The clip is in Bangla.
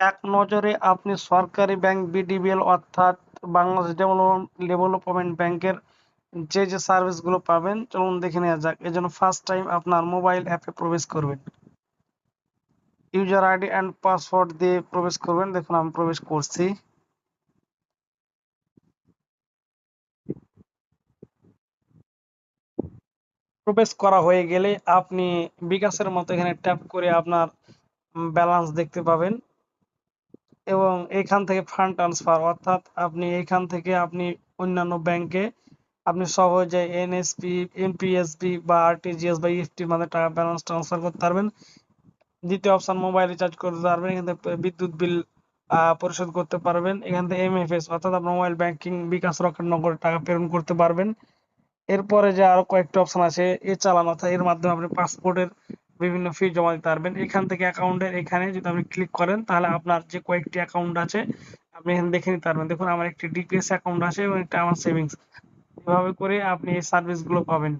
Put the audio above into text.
এক নজরে আপনি সরকারি ব্যাংক বিডিবিএল অর্থাৎ বাংলাদেশ ডেভেলপমেন্ট ব্যাংকের যে যে সার্ভিসগুলো পাবেন, চলুন দেখে নেওয়া যাক। এজন্য ফার্স্ট টাইম আপনার মোবাইল অ্যাপে প্রবেশ করবেন। ইউজার আইডি অ্যান্ড পাসওয়ার্ড দিয়ে প্রবেশ করবেন। দেখুন, আমি প্রবেশ করছি। প্রবেশ করা হয়ে গেলে আপনি বিকাশের মতো এখানে ট্যাপ করে আপনার ব্যালেন্স দেখতে পাবেন। এবং এখান থেকে ফান্ড ট্রান্সফার অর্থাৎ আপনি এখান থেকে আপনি অন্যান্য ব্যাংকে আপনি সহজে এনএসপি এনপিএসবি বা আরটিজিএস বা ইএফটির মাধ্যমে টাকা ব্যালেন্স ট্রান্সফার করতে পারবেন। দ্বিতীয় অপশন মোবাইল রিচার্জ করতে পারবেন, এখান থেকে বিদ্যুৎ বিল পরিশোধ করতে পারবেন। এখান থেকে এমএফএস অর্থাৎ আপনার মোবাইল ব্যাংকিং বিকাশ রকেট নগরে টাকা প্রেরণ করতে পারবেন। এরপরে যে আরও কয়েকটি অপশন আছে, এ চালানো, অর্থাৎ এর মাধ্যমে আপনি পাসপোর্টের বিভিন্ন ফি জমা দিতে পারবেন। এখান থেকে অ্যাকাউন্টের এখানে যদি আপনি ক্লিক করেন, তাহলে আপনার যে কয়েকটি অ্যাকাউন্ট আছে, আপনি এখানে দেখে নিতে পারবেন। দেখুন, আমার একটি ডিপিএস অ্যাকাউন্ট আছে এবং একটা আমার সেভিংস এভাবে করে আপনি এই সার্ভিসগুলো পাবেন।